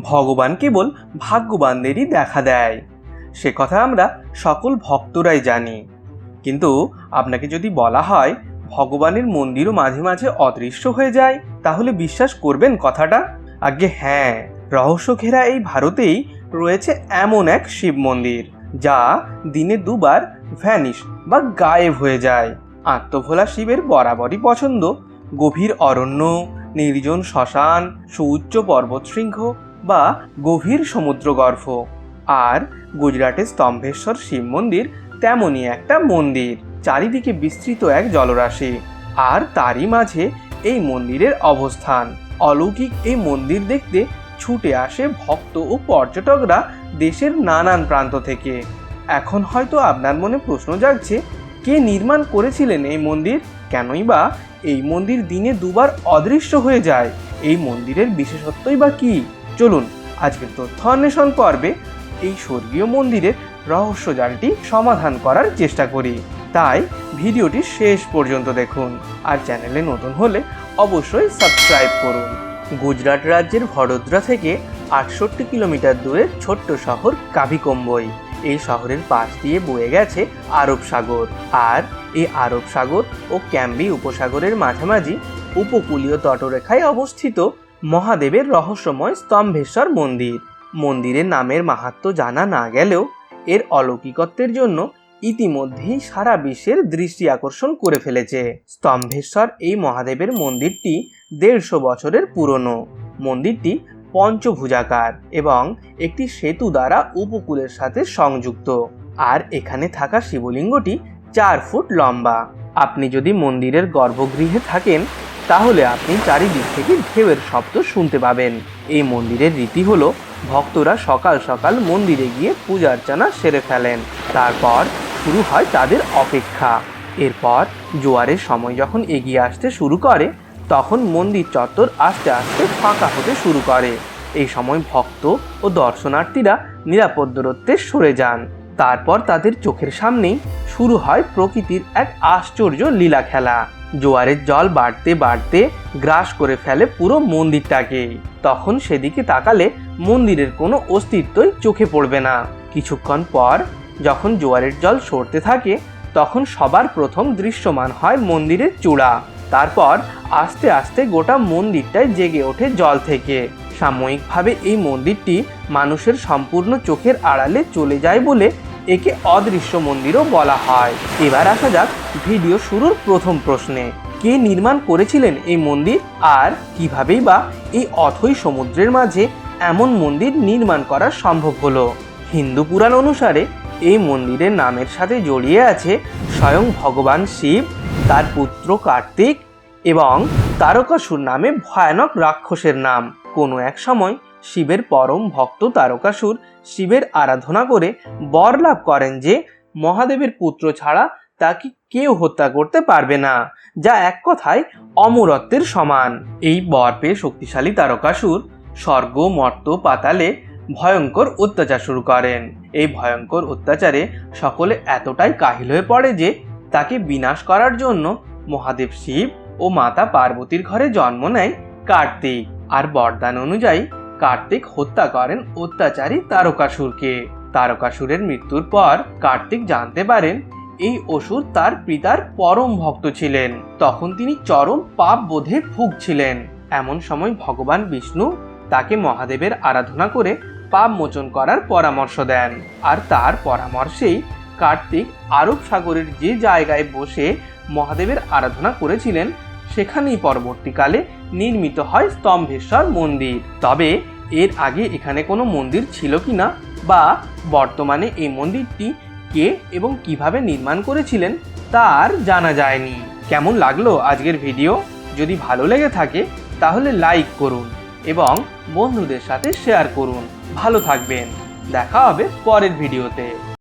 ভগবান কেবল ভাগ্যবানদেরই দেখা দেয়। সে কথা আমরা সকল ভক্তরাই জানি। কিন্তু আপনাকে যদি বলা হয়, ভগবানের মন্দিরও মাঝে মাঝে অদৃশ্য হয়ে যায়, তাহলে বিশ্বাস করবেন কথাটা? আগে হ্যাঁ। রহস্য ঘেরা এই ভারতেই রয়েছে এমন এক শিব মন্দির, যা দিনে দুবার ভ্যানিশ বা গায়েব হয়ে যায়। আত্মভোলা শিবের বরাবরই পছন্দ। গভীর অরণ্য, নির্জন শ্মশান, সুউচ্চ পর্বতশৃঙ্গ বা গভীর সমুদ্রগর্ভ। আর গুজরাটের স্তম্ভেশ্বর শিব মন্দির তেমনই একটা মন্দির, চারিদিকে বিস্তৃত এক জলরাশি। আর তারই মাঝে এই মন্দিরের অবস্থান। অলৌকিক এই মন্দির দেখতে ছুটে আসে ভক্ত ও পর্যটকরা দেশের নানান প্রান্ত থেকে। এখন হয়তো আপনার মনে প্রশ্ন জাগছে, কে নির্মাণ করেছিলেন এই মন্দির? কেনই বা এই মন্দির দিনে দুবার অদৃশ্য হয়ে যায়? এই মন্দিরের বিশেষত্বই বা কি? চলুন আজকের তথ্য অন্বেষণ পর্বে এই স্বর্গীয় মন্দিরের রহস্য জালটি সমাধান করার চেষ্টা করি। তাই ভিডিওটি শেষ পর্যন্ত দেখুন আর চ্যানেলে নতুন হলে অবশ্যই সাবস্ক্রাইব করুন। গুজরাট রাজ্যের ভড়োদরা থেকে আটষট্টি কিলোমিটার দূরে ছোট্ট শহর কাভিকম্বই এই শহরের পাশ দিয়ে বয়ে গেছে আরব সাগর। আর এই আরব সাগর ও ক্যাম্বি উপসাগরের মাঝামাঝি উপকূলীয় তটরেখায় অবস্থিত মহাদেবের রহস্যময় স্তম্ভেশ্বর মন্দির। মন্দিরের নামের মাহাত্ম্য জানা না গেলেও এর অলৌকিকত্বের জন্য ইতিমধ্যেই সারা বিশ্বের দৃষ্টি আকর্ষণ করে ফেলেছে। স্তম্ভেশ্বর এই মহাদেবের মন্দিরটি দেড়শো বছরের পুরনো। মন্দিরটি পঞ্চভুজাকার এবং একটি সেতু দ্বারা উপকূলের সাথে সংযুক্ত। আর এখানে থাকা শিবলিঙ্গটি চার ফুট লম্বা। আপনি যদি মন্দিরের গর্ভগৃহে থাকেন তাহলে আপনি চারিদিক থেকে ঢেউয়ের শব্দ শুনতে পাবেন। এই মন্দিরের রীতি হলো, ভক্তরা সকাল সকাল মন্দিরে গিয়ে পূজা অর্চনা সেরে ফেলেন। তারপর শুরু হয় তাদের অপেক্ষা। এরপর জোয়ারের সময় যখন এগিয়ে আসতে শুরু করে, তখন মন্দির চত্বর আস্তে আস্তে ফাঁকা হতে শুরু করে। এই সময় ভক্ত ও দর্শনার্থীরা নিরাপদ দূরত্বে সরে যান। তারপর তাদের চোখের সামনেই শুরু হয় প্রকৃতির এক আশ্চর্য লীলা খেলা জোয়ারের জল বাড়তে বাড়তে গ্রাস করে ফেলে পুরো মন্দিরটাকে। তখন সেদিকে তাকালে মন্দিরের কোনো অস্তিত্বই চোখে পড়বে না। কিছুক্ষণ পর যখন জোয়ারের জল সরতে থাকে, তখন সবার প্রথম দৃশ্যমান হয় মন্দিরের চূড়া। তারপর আস্তে আস্তে গোটা মন্দিরটাই জেগে ওঠে জল থেকে। সাময়িকভাবে এই মন্দিরটি মানুষের সম্পূর্ণ চোখের আড়ালে চলে যায় বলে একে অদৃশ্য মন্দিরও বলা হয়। এবার আসা যাক ভিডিও শুরুর প্রথম প্রশ্নে। কে নির্মাণ করেছিলেন এই মন্দির আর কিভাবেই বা এই অথই সমুদ্রের মাঝে এমন মন্দির নির্মাণ করা সম্ভব হলো? হিন্দু পুরাণ অনুসারে এই মন্দিরের নামের সাথে জড়িয়ে আছে স্বয়ং ভগবান শিব, তার পুত্র কার্তিক এবং তারকাসুর নামে ভয়ানক রাক্ষসের নাম। কোনো এক সময় শিবের পরম ভক্ত তারকাসুর শিবের আরাধনা করে বর লাভ করেন যে মহাদেবের পুত্র ছাড়া তাকে কেউ হত্যা করতে পারবে না, যা এক কথায় অমরত্বের সমান। এই বর পেয়ে শক্তিশালী তারকাসুর স্বর্গ, মর্ত, পাতালে ভয়ঙ্কর অত্যাচার শুরু করেন। এই ভয়ঙ্কর অত্যাচারে সকলে এতটাই কাহিল হয়ে পড়ে যে তাকে বিনাশ করার জন্য মহাদেব শিব ও মাতা পার্বতীর ঘরে জন্ম নেয় কার্তিক। আর বরদান অনুযায়ী কার্তিক হত্যা করেন অত্যাচারী তারকাসুরকে তারকাসুরের মৃত্যুর পর কার্তিক জানতে পারেন এই অসুর তার পিতার পরম ভক্ত ছিলেন। তখন তিনি চরম পাপ বোধে ভুগছিলেন। এমন সময় ভগবান বিষ্ণু তাকে মহাদেবের আরাধনা করে পাপ মোচন করার পরামর্শ দেন। আর তার পরামর্শেই কার্তিক আরব সাগরের যে জায়গায় বসে মহাদেবের আরাধনা করেছিলেন সেখানেই পরবর্তীকালে নির্মিত হয় স্তম্ভেশ্বর মন্দির। তবে এর আগে এখানে কোনো মন্দির ছিল কিনা বা বর্তমানে এই মন্দিরটি কে এবং কীভাবে নির্মাণ করেছিলেন? তার জানা যায়নি। কেমন লাগল আজকের ভিডিও? যদি ভালো লেগে থাকে, তাহলে লাইক করুন এবং বন্ধুদের সাথে শেয়ার করুন। ভালো থাকবেন। দেখা হবে পরের ভিডিওতে।